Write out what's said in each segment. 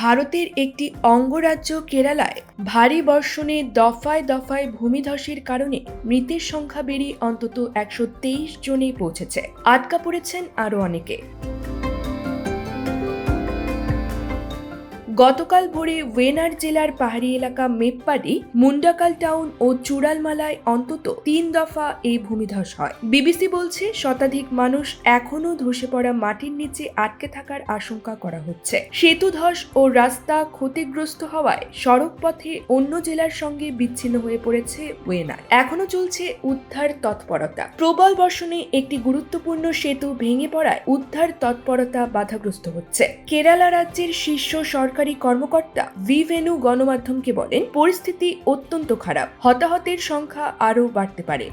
ভারতের একটি অঙ্গরাজ্য কেরালায় ভারী বর্ষণে দফায় দফায় ভূমিধসের কারণে মৃতের সংখ্যা বেড়ে অন্তত একশো তেইশ জনে পৌঁছেছে। আটকা পড়েছেন আরও অনেকে। গতকাল ভোরে ওয়েনার জেলার পাহাড়ি এলাকা মেপ্পাডি মুন্ডাকাল টাউন ও চূড়ালমালায় অন্তত তিন দফা এই ভূমিধস হয়। বিবিসি বলছে, শতাধিক মানুষ এখনও ধসে পড়া মাটির নিচে আটকে থাকার আশঙ্কা করা হচ্ছে। সেতু ধস ও রাস্তা ক্ষতিগ্রস্ত হওয়ায় সড়ক পথে অন্য জেলার সঙ্গে বিচ্ছিন্ন হয়ে পড়েছে ওয়েনার। এখনও চলছে উদ্ধার তৎপরতা। প্রবল বর্ষণে একটি গুরুত্বপূর্ণ সেতু ভেঙে পড়ায় উদ্ধার তৎপরতা বাধাগ্রস্ত হচ্ছে। কেরালা রাজ্যের শীর্ষ সরকারি কর্মকর্তা ভি ভেনু গণমাধ্যমকে বলেন, পরিস্থিতি অত্যন্ত খারাপ। হতাহতের সংখ্যা আরও বাড়তে পারে।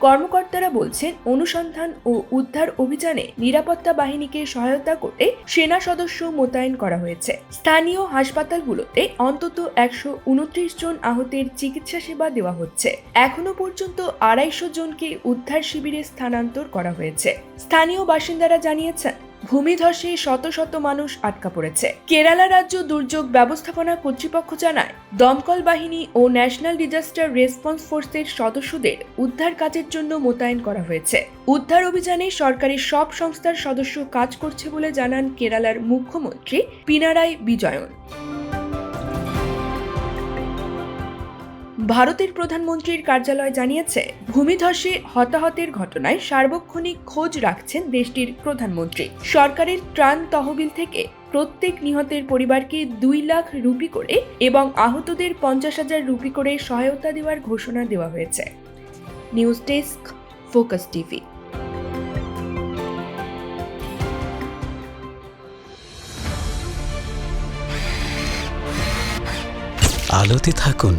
কর্মকর্তারা বলছেন, অনুসন্ধান ও উদ্ধার অভিযানে নিরাপত্তা বাহিনীকে সহায়তা করতে সেনা সদস্য মোতায়েন করা হয়েছে। স্থানীয় হাসপাতালগুলোতে অন্তত একশো উনত্রিশ জন আহতের চিকিৎসা সেবা দেওয়া হচ্ছে। এখনও পর্যন্ত আড়াইশো জনকে উদ্ধার শিবিরে স্থানান্তর করা হয়েছে। স্থানীয় বাসিন্দারা জানিয়েছেন ভূমিধসে শত শত মানুষ আটকা পড়েছে। কেরালা রাজ্য দুর্যোগ ব্যবস্থাপনা কর্তৃপক্ষ জানায়, দমকল বাহিনী ও ন্যাশনাল ডিজাস্টার রেসপন্স ফোর্সের সদস্যদের উদ্ধার কাজের জন্য মোতায়েন করা হয়েছে। উদ্ধার অভিযানে সরকারের সব সংস্থার সদস্য কাজ করছে বলে জানান কেরালার মুখ্যমন্ত্রী পিনারাই বিজয়ন। ভারতের প্রধানমন্ত্রীর কার্যালয় জানিয়েছে, ভূমিধসে হতাহতের ঘটনায় সার্বক্ষণিক খোঁজ রাখছেন দেশটির প্রধানমন্ত্রী। সরকারের ত্রাণ তহবিল থেকে প্রত্যেক নিহতের পরিবারকে দুই লাখ রুপি করে এবং আহতদের পঞ্চাশ হাজার রুপি করে সহায়তা দেওয়ার ঘোষণা দেওয়া হয়েছে। News desk, focus TV. আলোতে থাকুন।